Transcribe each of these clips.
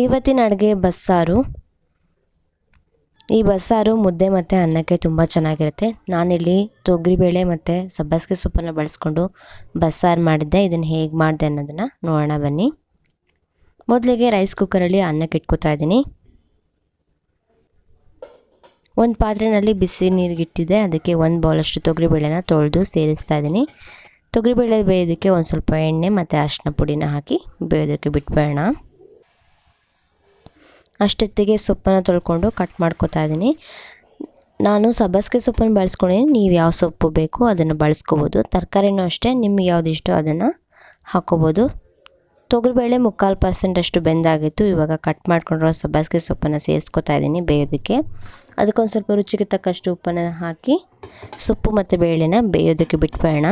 ಇವತ್ತಿನ ಅಡುಗೆ ಬಸ್ಸಾರು. ಈ ಬಸ್ಸಾರು ಮುದ್ದೆ ಮತ್ತು ಅನ್ನಕ್ಕೆ ತುಂಬ ಚೆನ್ನಾಗಿರುತ್ತೆ. ನಾನಿಲ್ಲಿ ತೊಗರಿಬೇಳೆ ಮತ್ತು ಸಬ್ಬಸಿಗೆ ಸೊಪ್ಪನ್ನು ಬಳಸ್ಕೊಂಡು ಬಸ್ಸಾರು ಮಾಡಿದ್ದೆ. ಇದನ್ನು ಹೇಗೆ ಮಾಡಿದೆ ಅನ್ನೋದನ್ನು ನೋಡೋಣ ಬನ್ನಿ. ಮೊದಲಿಗೆ ರೈಸ್ ಕುಕ್ಕರಲ್ಲಿ ಅನ್ನಕ್ಕೆ ಇಟ್ಕೋತಾ ಇದ್ದೀನಿ. ಒಂದು ಪಾತ್ರೆಯಲ್ಲಿ ಬಿಸಿ ನೀರಿಗೆ ಇಟ್ಟಿದ್ದೆ. ಅದಕ್ಕೆ ಒಂದು ಬೌಲಷ್ಟು ತೊಗರಿಬೇಳೆನ ತೊಳೆದು ಸೇರಿಸ್ತಾ ಇದ್ದೀನಿ. ತೊಗರಿಬೇಳೆ ಬೇಯೋದಕ್ಕೆ ಒಂದು ಸ್ವಲ್ಪ ಎಣ್ಣೆ ಮತ್ತು ಅರಿಶಿನ ಪುಡಿನ ಹಾಕಿ ಬೇಯೋದಕ್ಕೆ ಬಿಟ್ಬೇಡ ಅಷ್ಟೊತ್ತಿಗೆ ಸೊಪ್ಪನ್ನು ತೊಳ್ಕೊಂಡು ಕಟ್ ಮಾಡ್ಕೊತಾ ಇದ್ದೀನಿ. ನಾನು ಸಬ್ಬಸಿಗೆ ಸೊಪ್ಪನ್ನು ಬಳಸ್ಕೊಂಡಿದ್ದೀನಿ. ನೀವು ಯಾವ ಸೊಪ್ಪು ಬೇಕು ಅದನ್ನು ಬಳಸ್ಕೋಬೋದು. ತರಕಾರಿನೂ ಅಷ್ಟೇ, ನಿಮ್ಗೆ ಯಾವ್ದು ಇಷ್ಟೋ ಅದನ್ನು ಹಾಕ್ಕೋಬೋದು ತೊಗರಿಬೇಳೆ ಮುಕ್ಕಾಲು ಪರ್ಸೆಂಟಷ್ಟು ಬೆಂದಾಗಿತ್ತು. ಇವಾಗ ಕಟ್ ಮಾಡ್ಕೊಂಡಿರೋ ಸಬ್ಬಸ್ಗೆ ಸೊಪ್ಪನ್ನು ಸೇರಿಸ್ಕೊತಾ ಇದ್ದೀನಿ ಬೇಯೋದಕ್ಕೆ. ಅದಕ್ಕೊಂದು ಸ್ವಲ್ಪ ರುಚಿಗೆ ತಕ್ಕಷ್ಟು ಉಪ್ಪನ್ನು ಹಾಕಿ, ಸೊಪ್ಪು ಮತ್ತು ಬೇಳೆನ ಬೇಯೋದಕ್ಕೆ ಬಿಟ್ಬೇಡ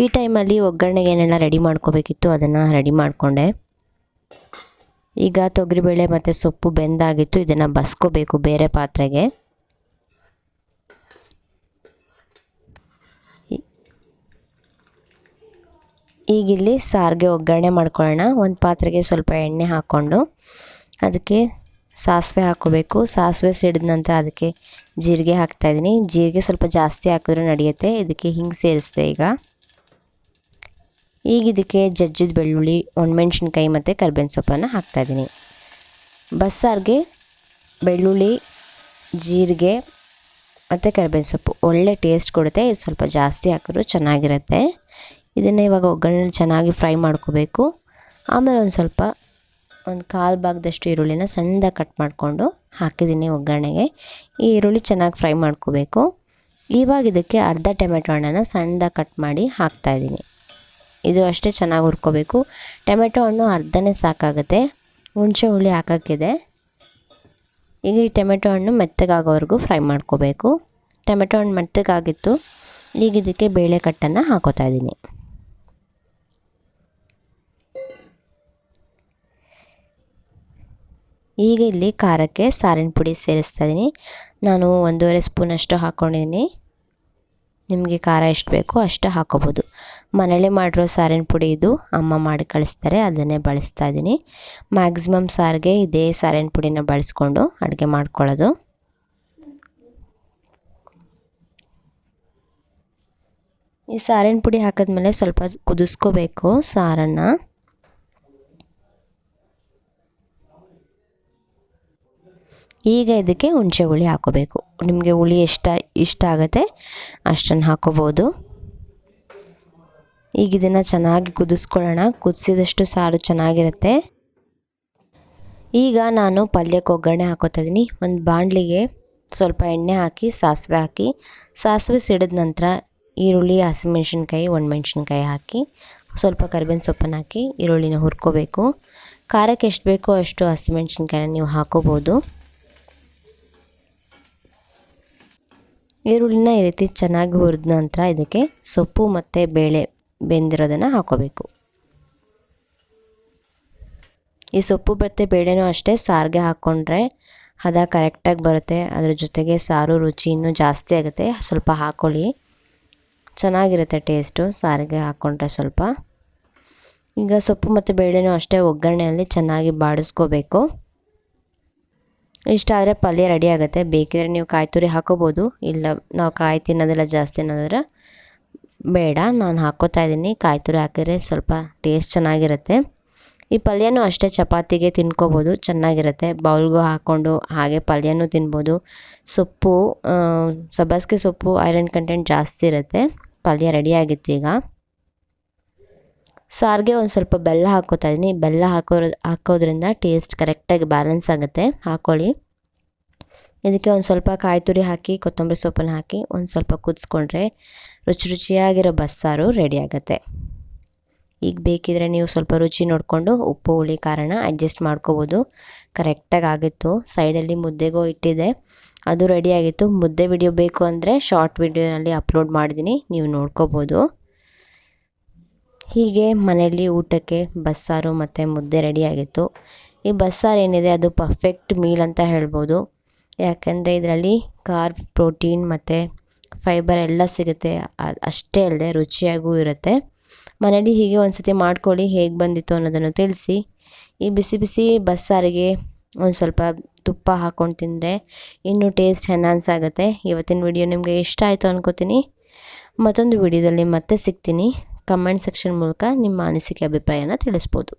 ಈ ಟೈಮಲ್ಲಿ ಒಗ್ಗರಣೆಗೆ ಏನೆಲ್ಲ ರೆಡಿ ಮಾಡ್ಕೋಬೇಕಿತ್ತು ಅದನ್ನು ರೆಡಿ ಮಾಡಿಕೊಂಡೆ. ಈಗ ತೊಗರಿಬೇಳೆ ಮತ್ತು ಸೊಪ್ಪು ಬೆಂದಾಗಿತ್ತು, ಇದನ್ನು ಬಸ್ಕೋಬೇಕು ಬೇರೆ ಪಾತ್ರೆಗೆ. ಈಗಿಲ್ಲಿ ಸಾರಿಗೆ ಒಗ್ಗರಣೆ ಮಾಡ್ಕೊಳ್ಳೋಣ. ಒಂದು ಪಾತ್ರೆಗೆ ಸ್ವಲ್ಪ ಎಣ್ಣೆ ಹಾಕ್ಕೊಂಡು ಅದಕ್ಕೆ ಸಾಸಿವೆ ಹಾಕೋಬೇಕು ಸಾಸಿವೆ ಸಿಡಿದ ನಂತರ ಅದಕ್ಕೆ ಜೀರಿಗೆ ಹಾಕ್ತಾಯಿದ್ದೀನಿ ಜೀರಿಗೆ ಸ್ವಲ್ಪ ಜಾಸ್ತಿ ಹಾಕಿದ್ರೆ ನಡೆಯುತ್ತೆ. ಇದಕ್ಕೆ ಹಿಂಗೆ ಸೇರಿಸ್ದೆ ಈಗ. ಈಗ ಇದಕ್ಕೆ ಜಜ್ಜಿದ ಬೆಳ್ಳುಳ್ಳಿ, ಒಣಮೆಣ್ಸಿನ್ಕಾಯಿ ಮತ್ತು ಕರ್ಬೇವಿನ ಸೊಪ್ಪನ್ನು ಹಾಕ್ತಾಯಿದ್ದೀನಿ ಬಸ್ಸಾರಿಗೆ ಬೆಳ್ಳುಳ್ಳಿ, ಜೀರಿಗೆ ಮತ್ತು ಕರ್ಬೇವಿನ ಸೊಪ್ಪು. ಒಳ್ಳೆ ಟೇಸ್ಟ್ ಕೊಡುತ್ತೆ. ಇದು ಸ್ವಲ್ಪ ಜಾಸ್ತಿ ಹಾಕಿದ್ರು ಚೆನ್ನಾಗಿರುತ್ತೆ. ಇದನ್ನು ಇವಾಗ ಒಗ್ಗರಣೆ ಚೆನ್ನಾಗಿ ಫ್ರೈ ಮಾಡ್ಕೋಬೇಕು. ಆಮೇಲೆ ಒಂದು ಸ್ವಲ್ಪ ಒಂದು ಕಾಲು ಭಾಗದಷ್ಟು ಈರುಳ್ಳಿನ ಸಣ್ಣದಾಗಿ ಕಟ್ ಮಾಡಿಕೊಂಡು ಹಾಕಿದ್ದೀನಿ ಒಗ್ಗರಣೆಗೆ. ಈ ಈರುಳ್ಳಿ ಚೆನ್ನಾಗಿ ಫ್ರೈ ಮಾಡ್ಕೋಬೇಕು. ಇವಾಗ ಇದಕ್ಕೆ ಅರ್ಧ ಟೊಮೆಟೊ ಹಣ್ಣನ್ನು ಸಣ್ಣದಾಗಿ ಕಟ್ ಮಾಡಿ ಹಾಕ್ತಾಯಿದ್ದೀನಿ ಇದು ಅಷ್ಟೇ ಚೆನ್ನಾಗಿ ಹುರ್ಕೋಬೇಕು. ಟೊಮೆಟೊ ಹಣ್ಣು ಅರ್ಧನೇ ಸಾಕಾಗುತ್ತೆ. ಹುಣಸೆ ಹುಳಿ ಹಾಕೋಕ್ಕಿದೆ. ಈಗ ಈ ಟೊಮೆಟೊ ಹಣ್ಣು ಮೆತ್ತಗಾಗೋವರೆಗೂ ಫ್ರೈ ಮಾಡ್ಕೋಬೇಕು. ಟೊಮೆಟೊ ಹಣ್ಣು ಮೆತ್ತಗಾಗಿತ್ತು. ಈಗ ಇದಕ್ಕೆ ಬೇಳೆ ಕಟ್ಟನ್ನು ಹಾಕೋತಾ ಇದ್ದೀನಿ. ಈಗ ಇಲ್ಲಿ ಖಾರಕ್ಕೆ ಸಾರಿನ ಪುಡಿ ಸೇರಿಸ್ತಾ ಇದ್ದೀನಿ. ನಾನು ಒಂದೂವರೆ ಸ್ಪೂನಷ್ಟು ಹಾಕ್ಕೊಂಡಿದ್ದೀನಿ ನಿಮಗೆ ಖಾರ ಎಷ್ಟು ಬೇಕೋ ಅಷ್ಟು ಹಾಕೋಬೋದು. ಮನೇಲೆ ಮಾಡಿರೋ ಸಾರಿನ ಪುಡಿ ಇದು ಅಮ್ಮ ಮಾಡಿ ಕಳಿಸ್ತಾರೆ, ಅದನ್ನೇ ಬಳಸ್ತಾ ಇದ್ದೀನಿ ಮ್ಯಾಕ್ಸಿಮಮ್ ಸಾರಿಗೆ ಇದೇ ಸಾರಿನ ಪುಡಿನ ಬಳಸ್ಕೊಂಡು ಅಡುಗೆ ಮಾಡ್ಕೊಳ್ಳೋದು. ಈ ಸಾರಿನ ಪುಡಿ ಹಾಕಿದ್ಮೇಲೆ ಸ್ವಲ್ಪ ಕುದಿಸ್ಕೋಬೇಕು ಸಾರನ್ನು. ಈಗ ಇದಕ್ಕೆ ಹುಣಸೆ ಹುಳಿ ಹಾಕೋಬೇಕು. ನಿಮಗೆ ಹುಳಿ ಎಷ್ಟ ಇಷ್ಟ ಆಗುತ್ತೆ ಅಷ್ಟನ್ನು ಹಾಕೋಬೋದು. ಈಗ ಇದನ್ನು ಚೆನ್ನಾಗಿ ಕುದಿಸ್ಕೊಳ್ಳೋಣ. ಕುದಿಸಿದಷ್ಟು ಸಾರು ಚೆನ್ನಾಗಿರುತ್ತೆ. ಈಗ ನಾನು ಪಲ್ಯಕ್ಕೆ ಒಗ್ಗರಣೆ ಹಾಕೋತಿದ್ದೀನಿ ಒಂದು ಬಾಣಲಿಗೆ ಸ್ವಲ್ಪ ಎಣ್ಣೆ ಹಾಕಿ, ಸಾಸಿವೆ ಹಾಕಿ. ಸಾಸಿವೆ ಸಿಡಿದ ನಂತರ ಈರುಳ್ಳಿ, ಹಸಿಮೆಣ್ಸಿನ್ಕಾಯಿ, ಒಣಮೆಣ್ಸಿನ್ಕಾಯಿ ಹಾಕಿ. ಸ್ವಲ್ಪ ಕರಿಬೇವಿನ ಸೊಪ್ಪನ್ನು ಹಾಕಿ ಈರುಳ್ಳಿನ ಹುರ್ಕೋಬೇಕು. ಖಾರಕ್ಕೆ ಎಷ್ಟು ಬೇಕೋ ಅಷ್ಟು ಹಸಿಮೆಣ್ಸಿನ್ಕಾಯಿನ ನೀವು ಹಾಕೋಬೋದು. ಈರುಳ್ಳಿನ ಈ ರೀತಿ ಚೆನ್ನಾಗಿ ಹುರಿದ ನಂತರ ಇದಕ್ಕೆ ಸೊಪ್ಪು ಮತ್ತು ಬೇಳೆ ಬೆಂದಿರೋದನ್ನು ಹಾಕೋಬೇಕು. ಈ ಸೊಪ್ಪು ಮತ್ತು ಬೇಳೆನೂ ಅಷ್ಟೇ, ಸಾರಿಗೆ ಹಾಕ್ಕೊಂಡ್ರೆ ಹದ ಕರೆಕ್ಟಾಗಿ ಬರುತ್ತೆ. ಅದ್ರ ಜೊತೆಗೆ ಸಾರು ರುಚಿ ಇನ್ನೂ ಜಾಸ್ತಿ ಆಗುತ್ತೆ, ಸ್ವಲ್ಪ ಹಾಕ್ಕೊಳ್ಳಿ ಚೆನ್ನಾಗಿರುತ್ತೆ ಟೇಸ್ಟು, ಸಾರಿಗೆ ಹಾಕ್ಕೊಂಡ್ರೆ ಸ್ವಲ್ಪ. ಈಗ ಸೊಪ್ಪು ಮತ್ತು ಬೇಳೆನೂ ಅಷ್ಟೇ ಒಗ್ಗರಣೆಯಲ್ಲಿ ಚೆನ್ನಾಗಿ ಬಾಡಿಸ್ಕೋಬೇಕು. ಇಷ್ಟ ಆದರೆ ಪಲ್ಯ ರೆಡಿ ಆಗುತ್ತೆ, ಬೇಕಿದ್ರೆ ನೀವು ಕಾಯಿ ತುರಿ ಹಾಕೋಬೋದು, ಇಲ್ಲ ನಾವು ಕಾಯಿ ತಿನ್ನೋದಿಲ್ಲ, ಜಾಸ್ತಿ ಅನ್ನೋದ್ರೆ ಬೇಡ, ನಾನು ಹಾಕೋತಾ ಇದ್ದೀನಿ ಕಾಯಿ ತುರಿ ಹಾಕಿದ್ರೆ ಸ್ವಲ್ಪ ಟೇಸ್ಟ್ ಚೆನ್ನಾಗಿರುತ್ತೆ. ಈ ಪಲ್ಯನೂ ಅಷ್ಟೇ ಚಪಾತಿಗೆ ತಿನ್ಕೋಬೋದು, ಚೆನ್ನಾಗಿರುತ್ತೆ. ಬೌಲ್ಗೂ ಹಾಕ್ಕೊಂಡು ಹಾಗೆ ಪಲ್ಯನೂ ತಿನ್ಬೋದು. ಸೊಪ್ಪು ಸಬ್ಬಸಿಗೆ ಸೊಪ್ಪು, ಐರನ್ ಕಂಟೆಂಟ್ ಜಾಸ್ತಿ ಇರುತ್ತೆ. ಪಲ್ಯ ರೆಡಿಯಾಗಿತ್ತು ಈಗ. ಸಾರಿಗೆ ಒಂದು ಸ್ವಲ್ಪ ಬೆಲ್ಲ ಹಾಕೋತಾ ಇದ್ದೀನಿ ಬೆಲ್ಲ ಹಾಕೋ ಹಾಕೋದ್ರಿಂದ ಟೇಸ್ಟ್ ಕರೆಕ್ಟಾಗಿ ಬ್ಯಾಲೆನ್ಸ್ ಆಗುತ್ತೆ. ಹಾಕ್ಕೊಳ್ಳಿ ಇದಕ್ಕೆ ಒಂದು ಸ್ವಲ್ಪ ಕಾಯಿ ತುರಿ ಹಾಕಿ, ಕೊತ್ತಂಬರಿ ಸೊಪ್ಪನ್ನು ಹಾಕಿ, ಒಂದು ಸ್ವಲ್ಪ ಕುದಿಸ್ಕೊಂಡ್ರೆ ರುಚಿ ರುಚಿಯಾಗಿರೋ ಬಸ್ಸಾರು ರೆಡಿ ಆಗುತ್ತೆ. ಈಗ ಬೇಕಿದ್ರೆ ನೀವು ಸ್ವಲ್ಪ ರುಚಿ ನೋಡಿಕೊಂಡು ಉಪ್ಪು, ಹುಳಿ ಕಾರಣ ಅಡ್ಜಸ್ಟ್ ಮಾಡ್ಕೋಬೋದು. ಕರೆಕ್ಟಾಗಿ ಆಗಿತ್ತು. ಸೈಡಲ್ಲಿ ಮುದ್ದೆಗೂ ಇಟ್ಟಿದೆ ಅದು ರೆಡಿಯಾಗಿತ್ತು ಮುದ್ದೆ ವಿಡಿಯೋ ಬೇಕು ಅಂದರೆ ಶಾರ್ಟ್ ವಿಡಿಯೋನಲ್ಲಿ ಅಪ್ಲೋಡ್ ಮಾಡಿದ್ದೀನಿ ನೀವು ನೋಡ್ಕೋಬೋದು. ಹೀಗೆ ಮನೆಯಲ್ಲಿ ಊಟಕ್ಕೆ ಬಸ್ಸಾರು ಮತ್ತು ಮುದ್ದೆ ರೆಡಿಯಾಗಿತ್ತು ಈ ಬಸ್ಸಾರು ಏನಿದೆ ಅದು ಪರ್ಫೆಕ್ಟ್ ಮೀಲ್ ಅಂತ ಹೇಳ್ಬೋದು. ಯಾಕೆಂದರೆ ಇದರಲ್ಲಿ ಕಾರ್ಬ್ ಪ್ರೋಟೀನ್ ಮತ್ತು ಫೈಬರ್ ಎಲ್ಲ ಸಿಗುತ್ತೆ. ಅಷ್ಟೇ ಅಲ್ಲದೆ ರುಚಿಯಾಗೂ ಇರುತ್ತೆ. ಮನೇಲಿ ಹೀಗೆ ಒಂದು ಸತಿ ಮಾಡ್ಕೊಳ್ಳಿ, ಹೇಗೆ ಬಂದಿತ್ತು ಅನ್ನೋದನ್ನು ತಿಳಿಸಿ. ಈ ಬಿಸಿ ಬಿಸಿ ಬಸ್ಸಾರಿಗೆ ಒಂದು ಸ್ವಲ್ಪ ತುಪ್ಪ ಹಾಕ್ಕೊಂಡು ತಿಂದರೆ ಇನ್ನೂ ಟೇಸ್ಟ್ ಎನ್ಹಾನ್ಸ್ ಆಗುತ್ತೆ. ಇವತ್ತಿನ ವಿಡಿಯೋ ನಿಮಗೆ ಇಷ್ಟ ಆಯಿತು ಅನ್ಕೋತೀನಿ. ಮತ್ತೊಂದು ವಿಡಿಯೋದಲ್ಲಿ ಮತ್ತೆ ಸಿಗ್ತೀನಿ. ಕಮೆಂಟ್ ಸೆಕ್ಷನ್ ಮೂಲಕ ನಿಮ್ಮ ಅನಿಸಿಕೆ, ಅಭಿಪ್ರಾಯನ ತಿಳಿಸ್ಬೋದು.